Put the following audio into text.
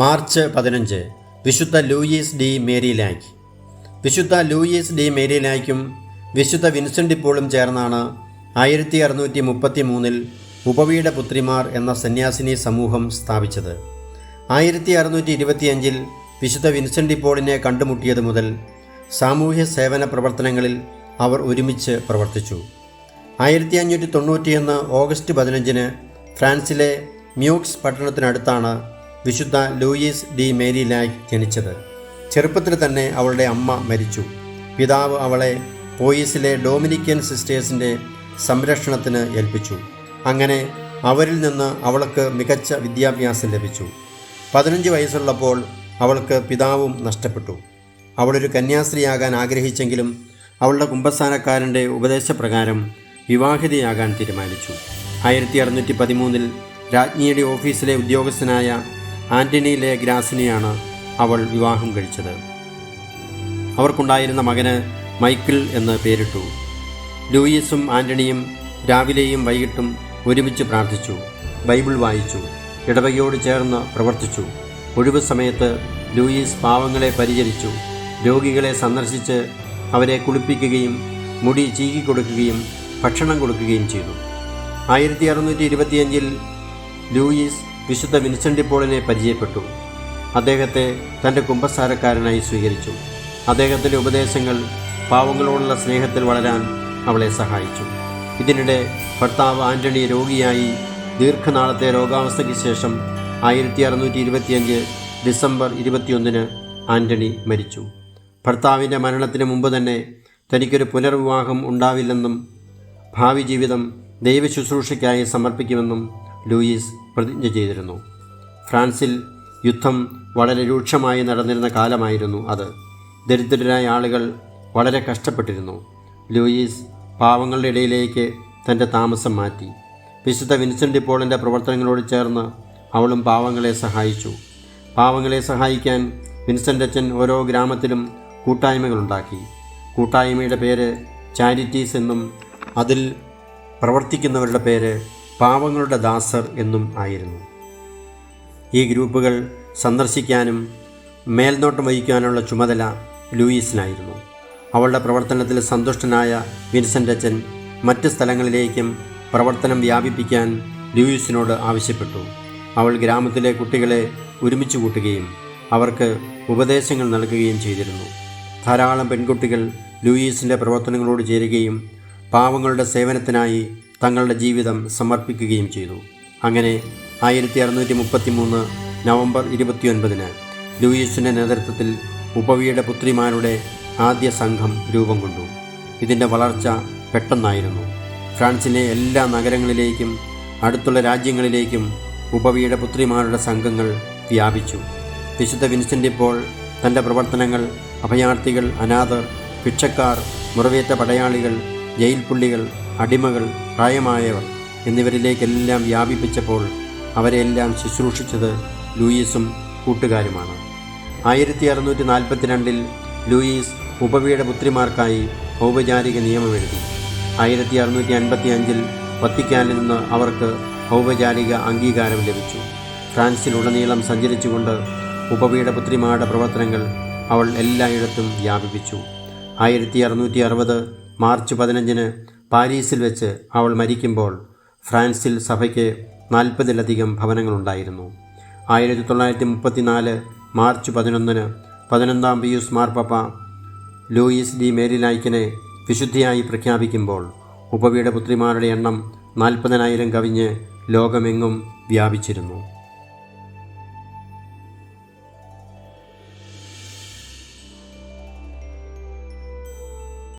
March പതിനഞ്ച്. വിശുദ്ധ Louise de Mary മേരിലാക്ക് വിശുദ്ധ ലൂയിസ് ഡി മേരി മേരിലാക്കും വിശുദ്ധ വിൻസെന്റ് ഇപ്പോളും ചേർന്നാണ് ആയിരത്തി അറുന്നൂറ്റി മുപ്പത്തി മൂന്നിൽ ഉപവീട പുത്രിമാർ എന്ന സന്യാസിനി സമൂഹം സ്ഥാപിച്ചത്. ആയിരത്തി അറുന്നൂറ്റി ഇരുപത്തിയഞ്ചിൽ വിശുദ്ധ വിൻസെന്റ് ഇപ്പോളിനെ കണ്ടുമുട്ടിയത് മുതൽ സാമൂഹ്യ സേവന പ്രവർത്തനങ്ങളിൽ അവർ ഒരുമിച്ച് പ്രവർത്തിച്ചു. ആയിരത്തി അഞ്ഞൂറ്റി തൊണ്ണൂറ്റിയൊന്ന് ഓഗസ്റ്റ് പതിനഞ്ചിന് ഫ്രാൻസിലെ മ്യൂക്സ് പട്ടണത്തിനടുത്താണ് വിശുദ്ധ ലൂയിസ് ഡി മേരി ലായ് ജനിച്ചത്. ചെറുപ്പത്തിൽ തന്നെ അവളുടെ അമ്മ മരിച്ചു. പിതാവ് അവളെ പോയിസിലെ ഡോമിനിക്കൻ സിസ്റ്റേഴ്സിന്റെ സംരക്ഷണത്തിന് ഏൽപ്പിച്ചു. അങ്ങനെ അവരിൽ നിന്ന് അവൾക്ക് മികച്ച വിദ്യാഭ്യാസം ലഭിച്ചു. പതിനഞ്ച് വയസ്സുള്ളപ്പോൾ അവൾക്ക് പിതാവും നഷ്ടപ്പെട്ടു. അവളൊരു കന്യാസ്ത്രീയാകാൻ ആഗ്രഹിച്ചെങ്കിലും അവളുടെ കുമ്പസ്ഥാനക്കാരന്റെ ഉപദേശപ്രകാരം വിവാഹിതയാകാൻ തീരുമാനിച്ചു. ആയിരത്തി അറുന്നൂറ്റി പതിമൂന്നിൽ രാജ്ഞിയുടെ ഓഫീസിലെ ഉദ്യോഗസ്ഥനായ ആന്റണി ലെ ഗ്രാസിനെയാണ് അവൾ വിവാഹം കഴിച്ചത്. അവർക്കുണ്ടായിരുന്ന മകന് മൈക്കിൾ എന്ന് പേരിട്ടു. ലൂയിസും ആന്റണിയും രാവിലെയും വൈകിട്ടും ഒരുമിച്ച് പ്രാർത്ഥിച്ചു ബൈബിൾ വായിച്ചു ഇടവകയോട് ചേർന്ന് പ്രവർത്തിച്ചു. ഒഴിവ് സമയത്ത് ലൂയിസ് പാവങ്ങളെ പരിചരിച്ചു രോഗികളെ സന്ദർശിച്ച് അവരെ കുളിപ്പിക്കുകയും മുടി ചീകിക്കൊടുക്കുകയും ഭക്ഷണം കൊടുക്കുകയും ചെയ്തു. ആയിരത്തി അറുന്നൂറ്റി ഇരുപത്തിയഞ്ചിൽ ലൂയിസ് വിശുദ്ധ വിൻസെന്റ് പോളിനെ പരിചയപ്പെട്ടു. അദ്ദേഹത്തെ തന്റെ കുമ്പസാരക്കാരനായി സ്വീകരിച്ചു. അദ്ദേഹത്തിന്റെ ഉപദേശങ്ങൾ പാവങ്ങളോടുള്ള സ്നേഹത്തിൽ വളരാൻ അവളെ സഹായിച്ചു. ഇതിനിടെ ഭർത്താവ് ആന്റണി രോഗിയായി ദീർഘനാളത്തെ രോഗാവസ്ഥയ്ക്ക് ശേഷം ആയിരത്തി അറുന്നൂറ്റി ഇരുപത്തിയഞ്ച് ഡിസംബർ ഇരുപത്തിയൊന്നിന് ആന്റണി മരിച്ചു. ഭർത്താവിന്റെ മരണത്തിന് മുമ്പ് തന്നെ തനിക്കൊരു പുനർവിവാഹം ഉണ്ടാവില്ലെന്നും ഭാവി ജീവിതം ദൈവശുശ്രൂഷയ്ക്കായി സമർപ്പിക്കുമെന്നും ലൂയിസ് പ്രതിജ്ഞ ചെയ്തിരുന്നു. ഫ്രാൻസിൽ യുദ്ധം വളരെ രൂക്ഷമായി നടന്നിരുന്ന കാലമായിരുന്നു അത്. ദരിദ്രരായ ആളുകൾ വളരെ കഷ്ടപ്പെട്ടിരുന്നു. ലൂയിസ് പാവങ്ങളുടെ ഇടയിലേക്ക് തന്റെ താമസം മാറ്റി. വിശുദ്ധ വിൻസെന്റ് പോളിന്റെ പ്രവർത്തനങ്ങളോട് ചേർന്ന് അവളും പാവങ്ങളെ സഹായിച്ചു. പാവങ്ങളെ സഹായിക്കാൻ വിൻസെന്റ് അച്ഛൻ ഓരോ ഗ്രാമത്തിലും കൂട്ടായ്മകളുണ്ടാക്കി. കൂട്ടായ്മയുടെ പേര് ചാരിറ്റീസ് എന്നും അതിൽ പ്രവർത്തിക്കുന്നവരുടെ പേര് പാവങ്ങളുടെ ദാസർ എന്നും ആയിരുന്നു. ഈ ഗ്രൂപ്പുകൾ സന്ദർശിക്കാനും മേൽനോട്ടം വഹിക്കാനുള്ള ചുമതല ലൂയിസിനായിരുന്നു. അവളുടെ പ്രവർത്തനത്തിൽ സന്തുഷ്ടനായ വിൻസെന്റ് അച്ഛൻ മറ്റ് സ്ഥലങ്ങളിലേക്കും പ്രവർത്തനം വ്യാപിപ്പിക്കാൻ ലൂയിസിനോട് ആവശ്യപ്പെട്ടു. അവൾ ഗ്രാമത്തിലെ കുട്ടികളെ ഒരുമിച്ച് കൂട്ടുകയും അവർക്ക് ഉപദേശങ്ങൾ നൽകുകയും ചെയ്തിരുന്നു. ധാരാളം പെൺകുട്ടികൾ ലൂയിസിന്റെ പ്രവർത്തനങ്ങളോട് ചേരുകയും പാവങ്ങളുടെ സേവനത്തിനായി തങ്ങളുടെ ജീവിതം സമർപ്പിക്കുകയും ചെയ്തു. അങ്ങനെ ആയിരത്തി അറുന്നൂറ്റി മുപ്പത്തി മൂന്ന് നവംബർ ഇരുപത്തിയൊൻപതിന് ലൂയിസിന്റെ നേതൃത്വത്തിൽ ഉപവിയുടെ പുത്രിമാരുടെ ആദ്യ സംഘം രൂപം കൊണ്ടു. ഇതിന്റെ വളർച്ച പെട്ടെന്നായിരുന്നു. ഫ്രാൻസിലെ എല്ലാ നഗരങ്ങളിലേക്കും അടുത്തുള്ള രാജ്യങ്ങളിലേക്കും ഉപവിയുടെ പുത്രിമാരുടെ സംഘങ്ങൾ വ്യാപിച്ചു. വിശുദ്ധ വിൻസെന്റ് ഇപ്പോൾ തന്റെ പ്രവർത്തനങ്ങൾ അഭയാർത്ഥികൾ അനാഥർ ഭിക്ഷക്കാർ മുറിവേറ്റ പടയാളികൾ ജയിൽ പുള്ളികൾ അടിമകൾ പ്രായമായവർ എന്നിവരിലേക്കെല്ലാം വ്യാപിപ്പിച്ചപ്പോൾ അവരെല്ലാം ശുശ്രൂഷിച്ചത് ലൂയിസും കൂട്ടുകാരുമാണ്. ആയിരത്തി അറുന്നൂറ്റി നാൽപ്പത്തിരണ്ടിൽ ലൂയിസ് ഉപവിയുടെ പുത്രിമാർക്കായി ഔപചാരിക നിയമം എഴുതി ആയിരത്തി അറുന്നൂറ്റി അൻപത്തി അഞ്ചിൽ വത്തിക്കാനിൽ നിന്ന് അവർക്ക് ഔപചാരിക അംഗീകാരം ലഭിച്ചു. ഫ്രാൻസിലുടനീളം സഞ്ചരിച്ചുകൊണ്ട് ഉപവിയുടെ പുത്രിമാരുടെ പ്രവർത്തനങ്ങൾ അവൾ എല്ലായിടത്തും വ്യാപിപ്പിച്ചു. ആയിരത്തി അറുന്നൂറ്റി അറുപത് മാർച്ച് പതിനഞ്ചിന് പാരീസിൽ വെച്ച് അവൾ മരിക്കുമ്പോൾ ഫ്രാൻസിൽ സഭയ്ക്ക് നാൽപ്പതിലധികം ഭവനങ്ങളുണ്ടായിരുന്നു. ആയിരത്തി തൊള്ളായിരത്തി മുപ്പത്തിനാല് മാർച്ച് പതിനൊന്നിന് പതിനൊന്നാം പിയൂസ് മാർപ്പപ്പ ലൂയിസ് ഡി മേരിലായ്ക്കിനെ വിശുദ്ധിയായി പ്രഖ്യാപിക്കുമ്പോൾ ഉപവിയുടെ പുത്രിമാരുടെ എണ്ണം നാൽപ്പതിനായിരം കവിഞ്ഞ് ലോകമെങ്ങും വ്യാപിച്ചിരുന്നു.